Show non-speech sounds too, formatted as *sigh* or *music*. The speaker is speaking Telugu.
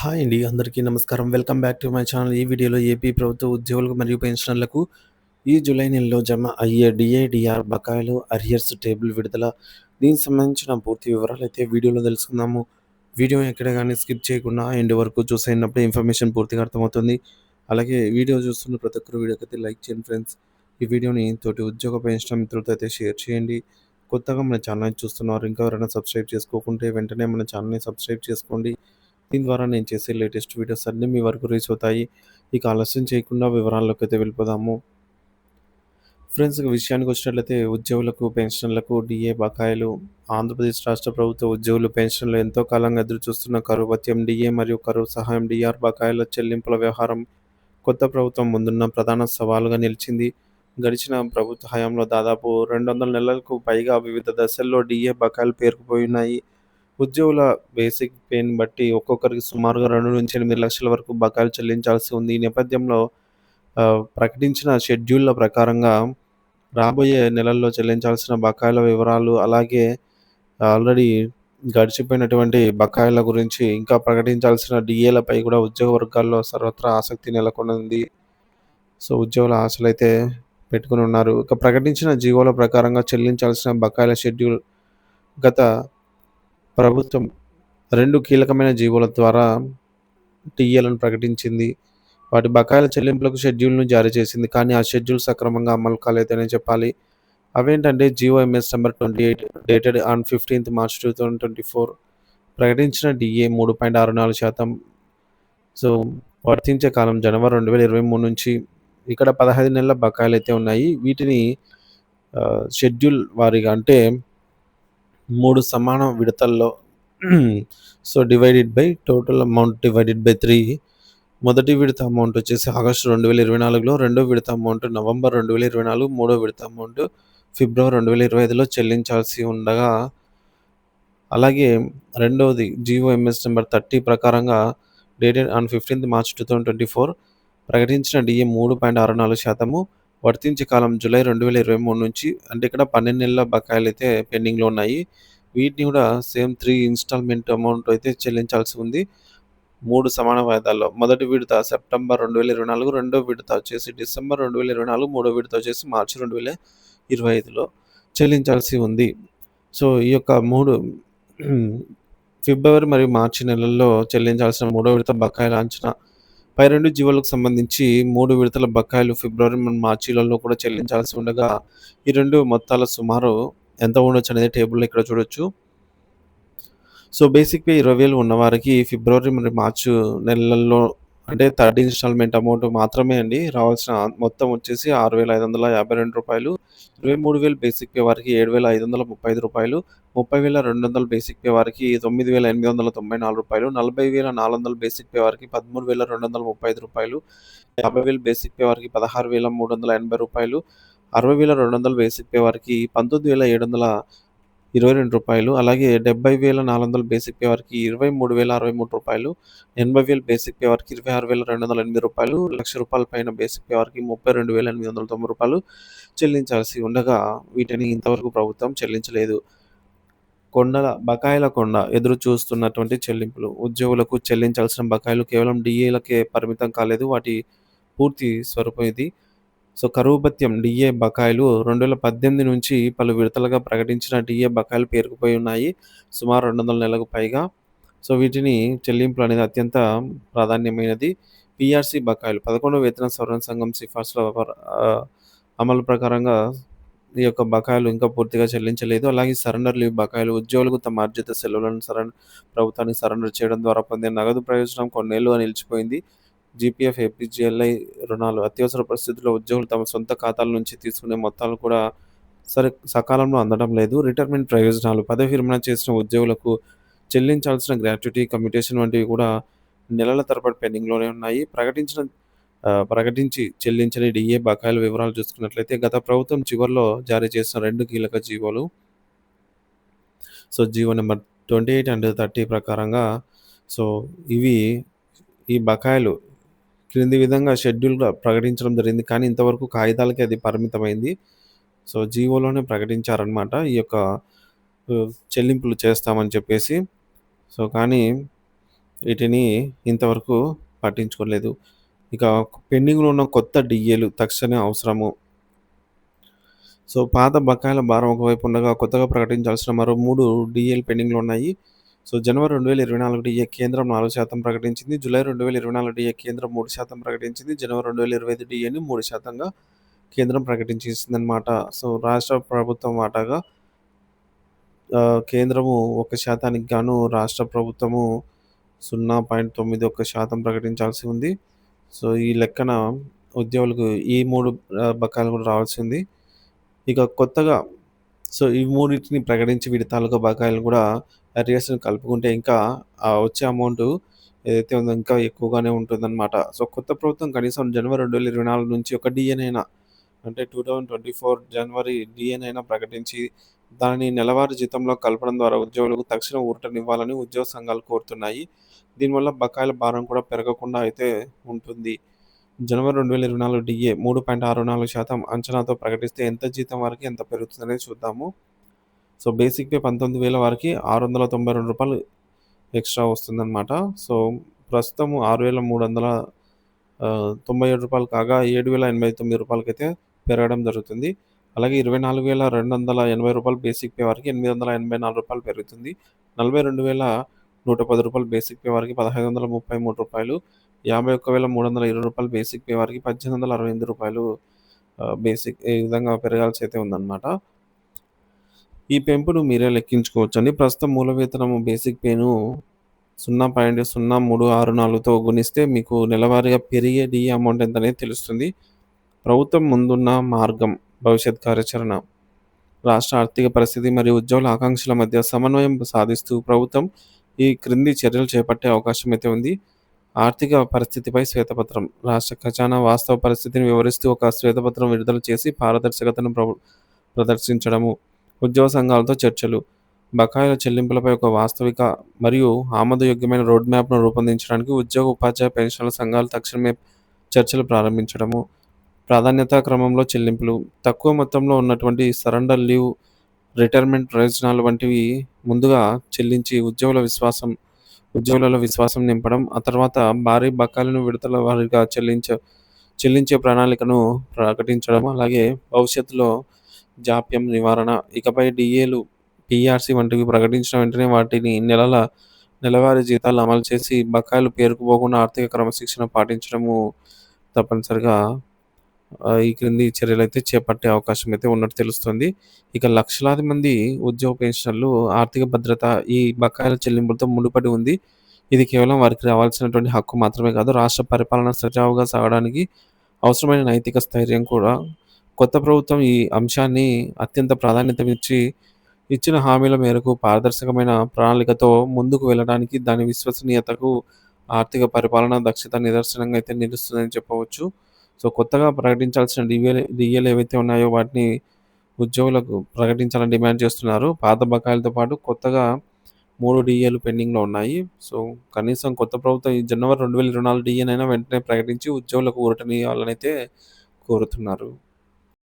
హాయ్ అండి. అందరికీ నమస్కారం. Welcome back to my channel. ఈ వీడియోలో ఏపీ ప్రభుత్వ ఉద్యోగులకు మరియు పెన్షనర్లకు ఈ జూలై నెలలో జమ అయ్యే డిఏడిఆర్ బకాయిలు, అరియర్స్ టేబుల్ విడుదల దీనికి సంబంధించిన పూర్తి వివరాలు అయితే వీడియోలో తెలుసుకుందాము. వీడియో ఎక్కడ కానీ స్కిప్ చేయకుండా ఎండ్ వరకు చూసైనప్పుడు ఇన్ఫర్మేషన్ పూర్తిగా అర్థమవుతుంది. అలాగే వీడియో చూస్తున్న ప్రతి ఒక్కరు వీడియోకైతే లైక్ చేయండి ఫ్రెండ్స్. ఈ వీడియోని తోటి ఉద్యోగ పెన్షన్ మిత్రులతో అయితే షేర్ చేయండి. కొత్తగా మన ఛానల్ చూస్తున్నారు. ఇంకా ఎవరైనా సబ్స్క్రైబ్ చేసుకోకుంటే వెంటనే మన ఛానల్‌ని సబ్స్క్రైబ్ చేసుకోండి. దీని ద్వారా నేను చేసే లేటెస్ట్ వీడియోస్ అన్నీ మీ వరకు రీచ్ అవుతాయి. ఇక ఆలస్యం చేయకుండా వివరాల్లోకి అయితే వెళ్ళిపోదాము. ఫ్రెండ్స్ విషయానికి వచ్చినట్లయితే ఉద్యోగులకు, పెన్షన్లకు డిఏ బకాయిలు ఆంధ్రప్రదేశ్ రాష్ట్ర ప్రభుత్వ ఉద్యోగులు, పెన్షన్లు ఎంతో కాలంగా ఎదురుచూస్తున్న కరువు భత్యం డిఏ మరియు కరువు సహాయం డిఆర్ బకాయిల చెల్లింపుల వ్యవహారం కొత్త ప్రభుత్వం ముందున్న ప్రధాన సవాలుగా నిలిచింది. గడిచిన ప్రభుత్వ హయాంలో దాదాపు 200 నెలలకు పైగా వివిధ దశల్లో డిఏ బకాయిలు పేరుకుపోయున్నాయి. ఉద్యోగుల బేసిక్ పేని బట్టి ఒక్కొక్కరికి సుమారుగా 2-8 లక్షల వరకు బకాయిలు చెల్లించాల్సి ఉంది. ఈ నేపథ్యంలో ప్రకటించిన షెడ్యూల్‌ల ప్రకారంగా రాబోయే నెలల్లో చెల్లించాల్సిన బకాయిల వివరాలు, అలాగే ఆల్రెడీ గడిచిపోయినటువంటి బకాయిల గురించి, ఇంకా ప్రకటించాల్సిన డిఏలపై కూడా ఉద్యోగ వర్గాల్లో సర్వత్రా ఆసక్తి నెలకొనుంది. సో, ఉద్యోగుల ఆశలైతే పెట్టుకొని ఉన్నారు. ఇక ప్రకటించిన జీవోల ప్రకారంగా చెల్లించాల్సిన బకాయిల షెడ్యూల్ గత ప్రభుత్వం రెండు కీలకమైన జీవోల ద్వారా టీఏలను ప్రకటించింది. వాటి బకాయిల చెల్లింపులకు షెడ్యూల్‌ను జారీ చేసింది. కానీ ఆ షెడ్యూల్ సక్రమంగా అమలు కాలేదనే చెప్పాలి. అవేంటంటే GO MS number 28 dated on 15థ్ March 2024 ప్రకటించిన డిఏ 3.64% సో, వర్తించే కాలం జనవరి 2023 నుంచి ఇక్కడ 15 నెలల బకాయిలైతే ఉన్నాయి. వీటిని షెడ్యూల్ వారిగా అంటే మూడు సమాన విడతల్లో *clears throat* so divided by total amount divided by three మొదటి విడత అమౌంట్ వచ్చేసి ఆగస్టు రెండు వేల ఇరవై నాలుగులో రెండో విడత అమౌంట్ నవంబర్ రెండు వేల ఇరవై నాలుగు మూడో విడత అమౌంట్ ఫిబ్రవరి రెండు వేల ఇరవై ఐదులో చెల్లించాల్సి ఉండగా అలాగే రెండవది జిఓఎంఎస్ నెంబర్ థర్టీ ప్రకారంగా dated on fifteenth March two thousand twenty four ప్రకటించిన డిఏ మూడు పాయింట్ ఆరు నాలుగు శాతము వర్తించే కాలం జూలై 2023 నుంచి అంటే ఇక్కడ 12 నెలల బకాయిలైతే పెండింగ్‌లో ఉన్నాయి. వీటిని కూడా సేమ్ త్రీ ఇన్‌స్టాల్‌మెంట్ అమౌంట్ అయితే చెల్లించాల్సి ఉంది. మూడు సమాన వాయిదాల్లో. మొదటి విడత సెప్టెంబర్ 2024, రెండో విడత వచ్చేసి డిసెంబర్ 2024, మూడో విడత వచ్చేసి మార్చి 2025లో చెల్లించాల్సి ఉంది. సో, ఈ యొక్క మూడు ఫిబ్రవరి మరియు మార్చి నెలల్లో చెల్లించాల్సిన మూడో విడత బకాయిల అంచనా. పై రెండు జీవోలకు సంబంధించి మూడు విడతల బకాయిలు ఫిబ్రవరి మార్చిలలో కూడా చెల్లించాల్సి ఉండగా, ఈ రెండు మొత్తాల సుమారు ఎంత ఉండొచ్చనేది టేబుల్‌లో ఇక్కడ చూడొచ్చు. సో, బేసిక్గా ఇరవై వేలు ఉన్నవారికి ఫిబ్రవరి మరి మార్చ్ నెలల్లో అంటే థర్డ్ ఇన్‌స్టాల్‌మెంట్ అమౌంట్ మాత్రమే అండి రావాల్సిన మొత్తం వచ్చేసి ఆరు వేల ఐదు వందల యాభై రెండు రూపాయలు ఇరవై మూడు వేల బేసిక్ పే వారికి ఏడు వేల ఐదు వందల ముప్పై ఐదు రూపాయలు ముప్పై వేల రెండు వందల బేసిక్ పే వారికి తొమ్మిది వేల ఎనిమిది వందల తొంభై నాలుగు రూపాయలు నలభై వేల నాలుగు వందల బేసిక్ పే వారికి పదమూడు వేల రెండు వందల ముప్పై ఐదు రూపాయలు యాభై వేల బేసిక్ పే వారికి పదహారు వేల మూడు వందల ఎనభై రూపాయలు అరవై వేల రెండు వందల బేసిక్ పే వారికి పంతొమ్మిది వేల ఏడు వందల ఇరవై రెండు రూపాయలు అలాగే 70,400 బేసిక్ పే వారికి రూ. 23,063 80,000 బేసిక్ పే వారికి రూ. 26,208 లక్ష రూపాయల పైన బేసిక్ పే వారికి రూ. 32,890 చెల్లించాల్సి ఉండగా, వీటిని ఇంతవరకు ప్రభుత్వం చెల్లించలేదు. కొండల బకాయిల కొండ ఎదురు చూస్తున్నటువంటి చెల్లింపులు. ఉద్యోగులకు చెల్లించాల్సిన బకాయిలు కేవలం డిఏలకే పరిమితం కాలేదు. వాటి పూర్తి స్వరూపం ఇది. సో, కరువు భత్యం డిఏ బకాయిలు 2018 నుంచి పలు విడతలుగా ప్రకటించిన డిఏ బకాయిలు పేరుకుపోయి ఉన్నాయి. సుమారు 200 నెలలకు పైగా. సో, వీటిని చెల్లింపులు అనేది అత్యంత ప్రాధాన్యమైనది. పిఆర్సీ బకాయిలు 11వ వేతన సవరణ సంఘం సిఫార్సుల అమలు ప్రకారంగా ఈ యొక్క బకాయిలు ఇంకా పూర్తిగా చెల్లించలేదు. అలాగే సరెండర్ లీవ్ బకాయిలు ఉద్యోగులకు తమ ఆర్జిత సెలవులను సరెండర్ ప్రభుత్వానికి సరెండర్ చేయడం ద్వారా పొందే నగదు ప్రయోజనం కొన్నేళ్ళుగా నిలిచిపోయింది. జీపీఎఫ్, ఏపీజీఎల్ఐ రుణాలు అత్యవసర పరిస్థితుల్లో ఉద్యోగులు తమ సొంత ఖాతాల నుంచి తీసుకునే మొత్తాలు కూడా సరి సకాలంలో అందడం లేదు. రిటైర్మెంట్ ప్రయోజనాలు పదవి విరమణ చేసిన ఉద్యోగులకు చెల్లించాల్సిన గ్రాట్యుటీ, కమ్యూటేషన్ వంటివి కూడా నెలల తరబడి పెండింగ్‌లోనే ఉన్నాయి. ప్రకటించిన ప్రకటించి చెల్లించని డిఏ బకాయిల వివరాలు చూసుకున్నట్లయితే గత ప్రభుత్వం చివర్లో జారీ చేసిన రెండు కీలక జీవోలు so, GO number twenty eight and 30 ప్రకారంగా సో, ఇవి ఈ బకాయిలు క్రింది విధంగా షెడ్యూల్‌గా ప్రకటించడం జరిగింది. కానీ ఇంతవరకు కాగితాలకే అది పరిమితమైంది. సో, జీవోలోనే ప్రకటించారనమాట. ఈ యొక్క చెల్లింపులు చేస్తామని చెప్పేసి. సో, కానీ వీటిని ఇంతవరకు పట్టించుకోలేదు. ఇక పెండింగ్‌లో ఉన్న కొత్త డిఏలు తక్షణ అవసరము. సో, పాత బకాయిల భారం ఒకవైపు ఉండగా, కొత్తగా ప్రకటించాల్సిన మరో మూడు డీఏలు పెండింగ్‌లో ఉన్నాయి. సో, జనవరి రెండు వేల ఇరవై నాలుగు డిఏ కేంద్రం నాలుగు శాతం ప్రకటించింది. జూలై రెండు వేల ఇరవై నాలుగు డిఏ కేంద్రం మూడు శాతం ప్రకటించింది. జనవరి రెండు వేల ఇరవై ఐదు డిఏని మూడు శాతంగా కేంద్రం ప్రకటించిందనమాట సో, రాష్ట్ర ప్రభుత్వం వాటాగా కేంద్రము ఒక శాతానికి గాను రాష్ట్ర ప్రభుత్వము 0.91% ప్రకటించాల్సి ఉంది. సో, ఈ లెక్కన ఉద్యోగులకు ఈ మూడు బకాయిలు కూడా రావాల్సి ఉంది. ఇక కొత్తగా సో, ఈ మూడింటిని ప్రకటించి వీటి తాలూకా బకాయిలు కూడా అరియర్స్‌ని కలుపుకుంటే ఇంకా వచ్చే అమౌంట్ ఏదైతే ఉందో ఇంకా ఎక్కువగానే ఉంటుందన్నమాట సో, కొత్త ప్రభుత్వం కనీసం జనవరి 2024 నుంచి ఒక డిఎన్ఐనా అంటే 2024 జనవరి డిఎన్ఐనా ప్రకటించి దానిని నెలవారీ జీతంలో కలపడం ద్వారా ఉద్యోగులకు తక్షణ ఊరటనివ్వాలని ఉద్యోగ సంఘాలు కోరుతున్నాయి. దీనివల్ల బకాయిల భారం కూడా పెరగకుండా అయితే ఉంటుంది. జనవరి 2024 డీఏ 3.64% అంచనాతో ప్రకటిస్తే ఎంత జీతం వరకు ఎంత పెరుగుతుందనేది చూద్దాము. సో బేసిక్ పే పంతొమ్మిది వేల వారికి ఆరు వందల తొంభై రెండు రూపాయలు ఎక్స్ట్రా వస్తుందన్నమాట. సో ప్రస్తుతం ఆరు వేల మూడు వందల తొంభై ఏడు రూపాయలు కాగా ఏడు వేల ఎనభై తొమ్మిది రూపాయలకైతే పెరగడం జరుగుతుంది. అలాగే ఇరవై నాలుగు వేల రెండు వందల ఎనభై రూపాయలు బేసిక్ పే వారికి ఎనిమిది వందల ఎనభై నాలుగు రూపాయలు పెరుగుతుంది. నలభై రెండు వేల నూట పది రూపాయలు బేసిక్ పే వారికి పదహైదు వందల ముప్పై మూడు రూపాయలు యాభై ఒక్క వేల మూడు వందల ఇరవై రూపాయలు బేసిక్ పే వారికి పద్దెనిమిది వందల అరవై ఎనిమిది రూపాయలు బేసిక్ ఈ విధంగా పెరగాల్సి అయితే ఉందన్నమాట. ఈ పెంపును మీరే లెక్కించుకోవచ్చండి. ప్రస్తుతం మూల వేతనము బేసిక్ పేను 0.0364తో గుణిస్తే మీకు నెలవారీగా పెరిగే డీఏ అమౌంట్ ఎంతనేది తెలుస్తుంది. ప్రభుత్వం ముందున్న మార్గం భవిష్యత్ కార్యాచరణ రాష్ట్ర ఆర్థిక పరిస్థితి మరియు ఉద్యోగుల ఆకాంక్షల మధ్య సమన్వయం సాధిస్తూ ప్రభుత్వం ఈ క్రింది చర్యలు చేపట్టే అవకాశం అయితే ఉంది. ఆర్థిక పరిస్థితిపై శ్వేతపత్రం రాష్ట్ర ఖజానా వాస్తవ పరిస్థితిని వివరిస్తూ ఒక శ్వేతపత్రం విడుదల చేసి పారదర్శకతను ప్రదర్శించడము. ఉద్యోగ సంఘాలతో చర్చలు బకాయిల చెల్లింపులపై ఒక వాస్తవిక మరియు ఆమోదయోగ్యమైన రోడ్ మ్యాప్‌ను రూపొందించడానికి ఉద్యోగ, ఉపాధ్యాయ పెన్షన్ల సంఘాలు తక్షణమే చర్చలు ప్రారంభించడము. ప్రాధాన్యతా క్రమంలో చెల్లింపులు తక్కువ మొత్తంలో ఉన్నటువంటి సరెండర్ లీవ్, రిటైర్మెంట్ ప్రయోజనాలు వంటివి ముందుగా చెల్లించి ఉద్యోగుల విశ్వాసం ఉద్యోగులలో విశ్వాసం నింపడం. ఆ తర్వాత భారీ బకాయిలను విడతల వారీగా చెల్లించ చెల్లించే ప్రణాళికను ప్రకటించడం. అలాగే భవిష్యత్తులో జాప్యం నివారణ ఇకపై డిఏలు పిఆర్సి వంటివి ప్రకటించిన వెంటనే వాటిని నెలల నెలవారీ జీతాలు అమలు చేసి బకాయిలు పేరుకుపోకుండా ఆర్థిక క్రమశిక్షణ పాటించడము తప్పనిసరిగా ఈ క్రింది చర్యలైతే చేపట్టే అవకాశం అయితే ఉన్నట్టు తెలుస్తుంది. ఇక లక్షలాది మంది ఉద్యోగ పెన్షనర్లు ఆర్థిక భద్రత ఈ బకాయిల చెల్లింపులతో ముడిపడి ఉంది. ఇది కేవలం వారికి రావాల్సినటువంటి హక్కు మాత్రమే కాదు, రాష్ట్ర పరిపాలన సజావుగా సాగడానికి అవసరమైన నైతిక స్థైర్యం కూడా. కొత్త ప్రభుత్వం ఈ అంశాన్ని అత్యంత ప్రాధాన్యతనిచ్చి ఇచ్చిన హామీల మేరకు పారదర్శకమైన ప్రణాళికతో ముందుకు వెళ్ళడానికి దాని విశ్వసనీయతకు ఆర్థిక పరిపాలన దక్షత నిదర్శనంగా అయితే నిలుస్తుందని చెప్పవచ్చు. సో, కొత్తగా ప్రకటించాల్సిన డీఏలు డిఏలు ఏవైతే ఉన్నాయో వాటిని ఉద్యోగులకు ప్రకటించాలని డిమాండ్ చేస్తున్నారు. పాత బకాయిలతో పాటు కొత్తగా మూడు డిఏలు పెండింగ్‌లో ఉన్నాయి. సో, కనీసం కొత్త ప్రభుత్వం ఈ జనవరి 2024 డీఏనైనా వెంటనే ప్రకటించి ఉద్యోగులకు ఊరటనియ్యాలనైతే కోరుతున్నారు.